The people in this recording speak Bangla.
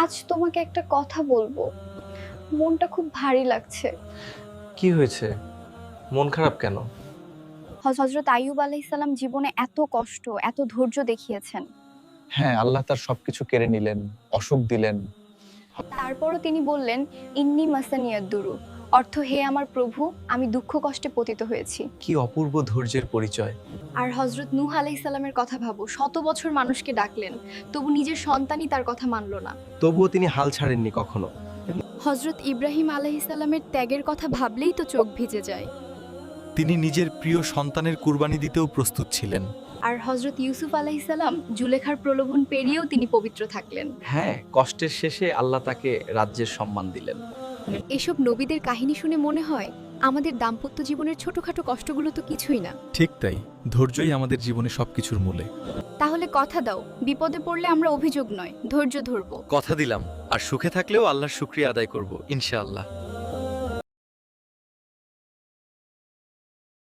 আজ তোমাকে একটা কথা বলব। মনটা খুব ভারী লাগছে। কি হয়েছে? মন খারাপ কেন? হজরত আইয়ুব আলাইসাল্লাম জীবনে এত কষ্ট এত ধৈর্য দেখিয়েছেন। হ্যাঁ আল্লাহ তার সবকিছু কেড়ে নিলেন অসুখ দিলেন। তারপরও তিনি বললেন ইন্নি মাসানিয়াদ দুরু। অর্থ হে আমার প্রভু আমি দুঃখ কষ্টে পতিত হয়েছি। কি অপূর্ব ধৈর্যের পরিচয়। আর হজরত নূহ আলাইসাল্লামের কথা ভাবো শত বছর মানুষকে ডাকলেন তবু নিজের সন্তানই তার কথা মানল না। তবুও তিনি হাল ছাড়েননি কখনো। হজরত ইব্রাহিম আলাইসাল্লামের ত্যাগের কথা ভাবলেই তো চোখ ভিজে যায়। তিনি নিজের প্রিয় সন্তানের কুরবানি দিতেও প্রস্তুত ছিলেন। আর হজরত ইউসুফ আলাইসাল্লাম জুলেখার প্রলোভন পেরিয়েও তিনি পবিত্র থাকলেন। হ্যাঁ কষ্টের শেষে আল্লাহ তাকে রাজ্যের সম্মান দিলেন। এসব নবীদের কাহিনী শুনে মনে হয় আমাদের দাম্পত্য জীবনের ছোটখাটো কষ্টগুলো তো কিছুই না। ঠিক তাই ধৈর্যই আমাদের জীবনে সবকিছুর মূলে। তাহলে কথা দাও বিপদে পড়লে আমরা অভিযোগ নয় ধৈর্য ধরব। কথা দিলাম আর সুখে থাকলেও আল্লাহর শুক্রিয়া আদায় করব ইনশাআল্লাহ।